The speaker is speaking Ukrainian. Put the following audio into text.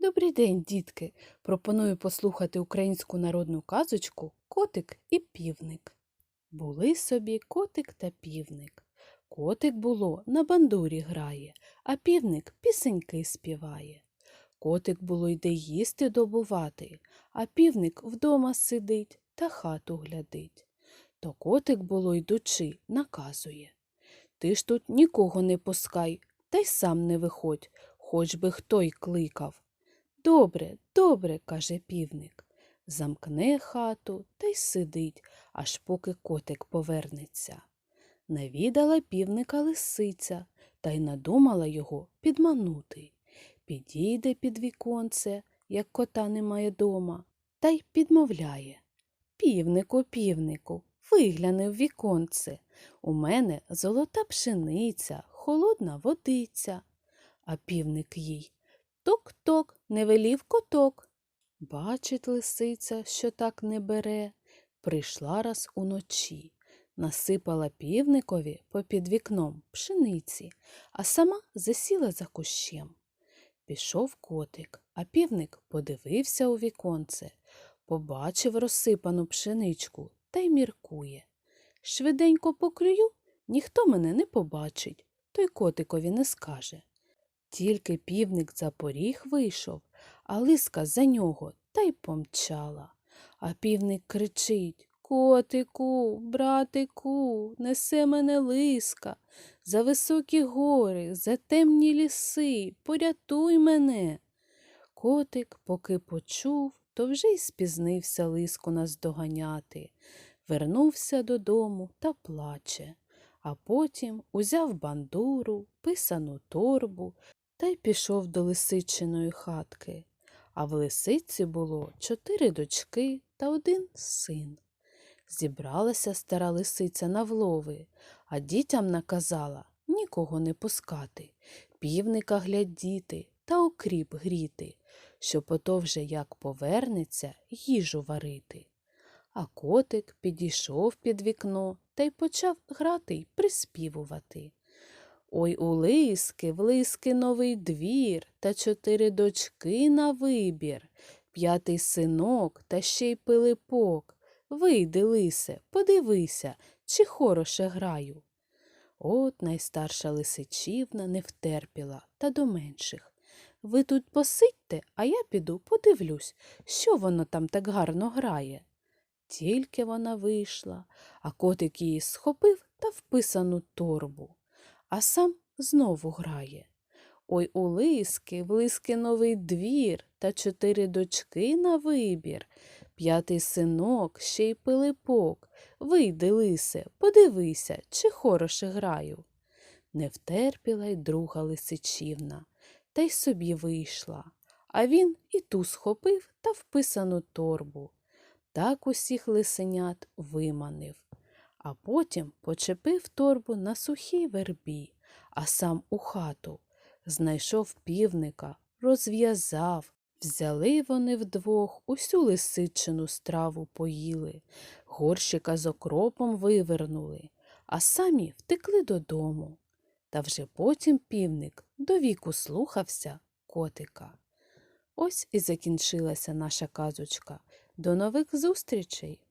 Добрий день, дітки! Пропоную послухати українську народну казочку Котик і півник. Були собі котик та півник. Котик було на бандурі грає, а півник пісеньки співає. Котик було йде їсти добувати, а півник вдома сидить та хату глядить. То котик було йдучи, наказує. Ти ж тут нікого не пускай, та й сам не виходь, хоч би хто й кликав. Добре, добре, каже півник. Замкне хату та й сидить, аж поки котик повернеться. Навідала півника лисиця та й надумала його підманути. Підійде під віконце, як кота немає дома, та й підмовляє. Півнику, півнику, вигляни в віконце. У мене золота пшениця, холодна водиця. А півник їй Ток-ток, не велів коток. Бачить лисиця, що так не бере. Прийшла раз уночі, насипала півникові попід вікном пшениці, а сама засіла за кущем. Пішов котик, а півник подивився у віконце, побачив розсипану пшеничку та й міркує. Швиденько поклюю, ніхто мене не побачить, то й котикові не скаже. Тільки півник за поріг вийшов, а лиска за нього та й помчала. А півник кричить Котику, братику, несе мене лиска, за високі гори, за темні ліси, порятуй мене. Котик, поки почув, то вже й спізнився лиску наздоганяти. Вернувся додому та плаче. А потім узяв бандуру, писану торбу та й пішов до лисичиної хатки. А в лисиці було чотири дочки та один син. Зібралася стара лисиця на влови, а дітям наказала нікого не пускати, півника глядіти та окріп гріти, щоб ото вже як повернеться їжу варити. А котик підійшов під вікно та й почав грати й приспівувати. Ой у лиски, в лиски новий двір, та чотири дочки на вибір, п'ятий синок та ще й пилипок. Вийди, лисе, подивися, чи хороше граю. От найстарша лисичівна не втерпіла та до менших. Ви тут посидьте, а я піду подивлюсь, що воно там так гарно грає. Тільки вона вийшла, а котик її схопив та вписану торбу а сам знову грає. Ой у лиски, в лиски новий двір та чотири дочки на вибір, п'ятий синок, ще й пилипок. Вийди, лисе, подивися, чи хороше граю. Не втерпіла й друга лисичівна, та й собі вийшла, а він і ту схопив та вписану торбу. Так усіх лисенят виманив а потім почепив торбу на сухій вербі, а сам у хату. Знайшов півника, розв'язав. Взяли вони вдвох усю лисичину страву поїли, горщика з окропом вивернули, а самі втекли додому. Та вже потім півник до віку слухався котика. Ось і закінчилася наша казочка. До нових зустрічей!